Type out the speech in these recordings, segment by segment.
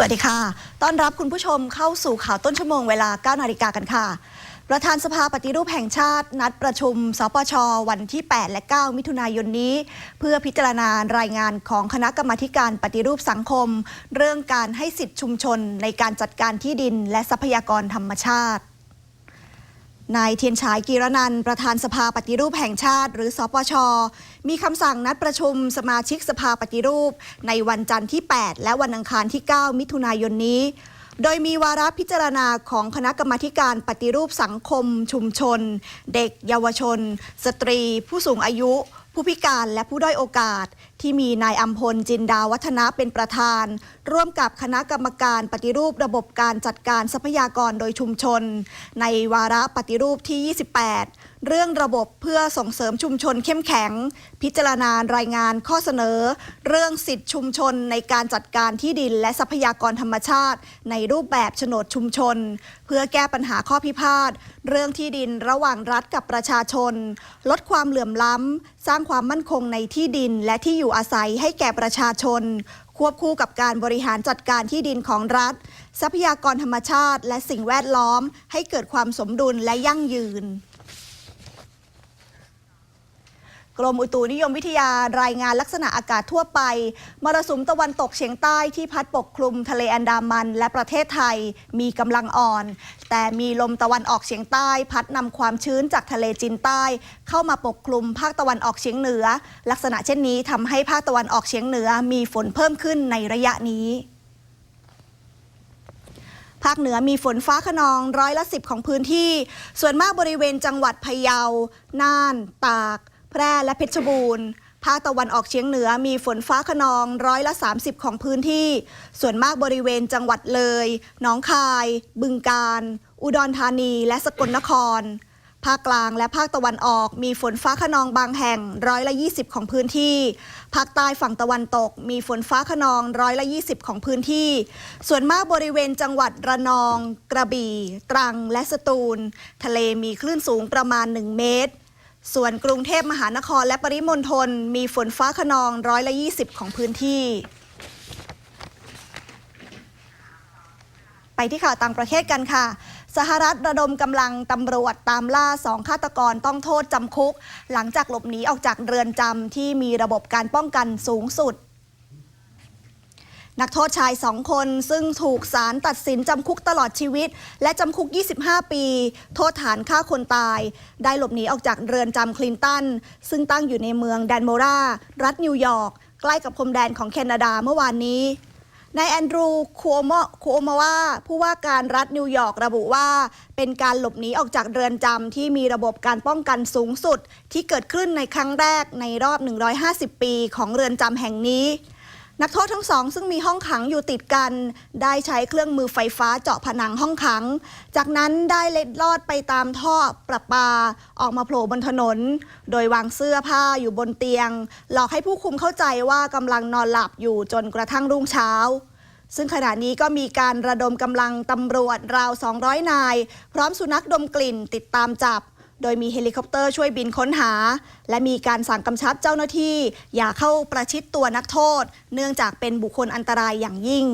สวัสดีค่ะ ต้อนรับคุณผู้ชมเข้าสู่ข่าวต้นชั่วโมงเวลา 9 นาฬิกากันค่ะ ประธานสภาปฏิรูปแห่งชาติ นัดประชุม สปช วันที่ 8 และ 9 มิถุนายนนี้ เพื่อพิจารณารายงานของคณะกรรมาการปฏิรูปสังคม เรื่องการให้สิทธิชุมชนในการจัดการที่ดินและทรัพยากรธรรมชาติ นายเทียนฉายกีรนัน ประธานสภาปฏิรูปแห่งชาติ หรือสปช มีคำสั่งนัดประชุมสมาชิกสภาปฏิรูป ในวันจันทร์ที่ 8 และวันอังคารที่ 9 มิถุนายนนี้ โดยมีวาระพิจารณาของคณะกรรมาการปฏิรูปสังคม ชุมชน เด็ก เยาวชน สตรี ผู้สูงอายุ ผู้พิการและผู้ด้อยโอกาสที่มีนายอัมพลจินดาวัฒนะเป็นประธาน ร่วมกับคณะกรรมการปฏิรูประบบการจัดการทรัพยากรโดยชุมชน ในวาระปฏิรูปที่ 28 เรื่องระบบเพื่อส่งเสริมชุมชนเข้มแข็ง พิจารณารายงานข้อเสนอ เรื่องสิทธิชุมชนในการจัดการที่ดินและทรัพยากรธรรมชาติ ในรูปแบบโฉนดชุมชน เพื่อแก้ปัญหาข้อพิพาทเรื่องที่ดินระหว่างรัฐกับประชาชน ลดความเหลื่อมล้ำสร้างความมั่นคงในที่ดินและที่อยู่อาศัยให้แก่ประชาชน ควบคู่กับการบริหารจัดการที่ดินของรัฐ ทรัพยากรธรรมชาติ และสิ่งแวดล้อม ให้เกิดความสมดุลและยั่งยืน กรมอุตุนิยมวิทยารายงานลักษณะอากาศทั่วไป มรสุมตะวันตกเฉียงใต้ที่พัดปกคลุมทะเลอันดามัน และประเทศไทยมีกำลังอ่อน แต่มีลมตะวันออกเฉียงใต้ พัดนำความชื้นจากทะเลจีนใต้ เข้ามาปกคลุมภาคตะวันออกเฉียงเหนือ ลักษณะเช่นนี้ทำให้ภาคตะวันออกเฉียงเหนือ มีฝนเพิ่มขึ้นในระยะนี้ภาคเหนือมีฝนฟ้าขนองร้อยละสิบของพื้นที่ ส่วนมากบริเวณจังหวัดพะเยา น่าน ตาก แพร่และเพชรบูรณ์ภาคตะวันออกเฉียงเหนือมีฝนฟ้าขนองร้อยละ 30 ของพื้นที่ ส่วนมากบริเวณจังหวัดเลยหนองคาย บึงกาฬอุดรธานี และสกลนคร ภาคกลางและภาคตะวันออกมีฝนฟ้าขนองบางแห่งร้อยละ 20 ของพื้นที่ ภาคใต้ฝั่งตะวันตก มีฝนฟ้าขนองร้อยละ 20 ของพื้นที่ ส่วนมากบริเวณจังหวัดระนอง กระบี่ ตรัง และสตูล ทะเลมีคลื่นสูงประมาณ 1 เมตร ส่วนกรุงเทพมหานครและปริมณฑลมีฝนฟ้าขนองร้อยละ 20 ของพื้นที่ ไปที่ข่าวต่างประเทศกันค่ะสหรัฐระดมกำลังตำรวจตามล่าสองฆาตกรต้องโทษจำคุก หลังจากหลบหนีออกจากเรือนจำที่มีระบบการป้องกันสูงสุด นักโทษชายสองคนซึ่งถูกศาลตัดสินจำคุกตลอดชีวิต และจำคุก 25 ปี โทษฐานฆ่าคนตาย ได้หลบหนีออกจากเรือนจำคลินตัน ซึ่งตั้งอยู่ในเมืองแดนโมรา รัฐนิวยอร์ก ใกล้กับพรมแดนของแคนาดาเมื่อวานนี้นายแอนดรูคูโอมคูโอมาวาผู้ว่าการรัฐนิวยอร์กระบุว่า เป็นการหลบหนีออกจากเรือนจำที่มีระบบการป้องกันสูงสุด ที่เกิดขึ้นในครั้งแรกในรอบ 150 ปีของเรือนจำแห่งนี้ นักโทษทั้งสองซึ่งมีห้องขังอยู่ติดกัน ได้ใช้เครื่องมือไฟฟ้าเจาะผนังห้องขัง จากนั้นได้เล็ดลอดไปตามท่อประปา ออกมาโผล่บนถนน โดยวางเสื้อผ้าอยู่บนเตียง หลอกให้ผู้คุมเข้าใจว่ากำลังนอนหลับอยู่จนกระทั่งรุ่งเช้า ซึ่งขณะนี้ก็มีการระดมกำลังตำรวจราว 200 นาย พร้อมสุนัขดมกลิ่นติดตามจับ โดยมีเฮลิคอปเตอร์ช่วยบินค้นหา และมีการสั่งกำชับเจ้าหน้าที่ อย่าเข้าประชิดตัวนักโทษ เนื่องจากเป็นบุคคลอันตรายอย่างยิ่ง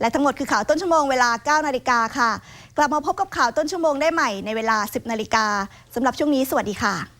และทั้งหมดคือข่าวต้นชั่วโมงเวลา 9 นาฬิกาค่ะ กลับมาพบกับข่าวต้นชั่วโมงได้ใหม่ในเวลา 10 นาฬิกาสำหรับช่วงนี้สวัสดีค่ะ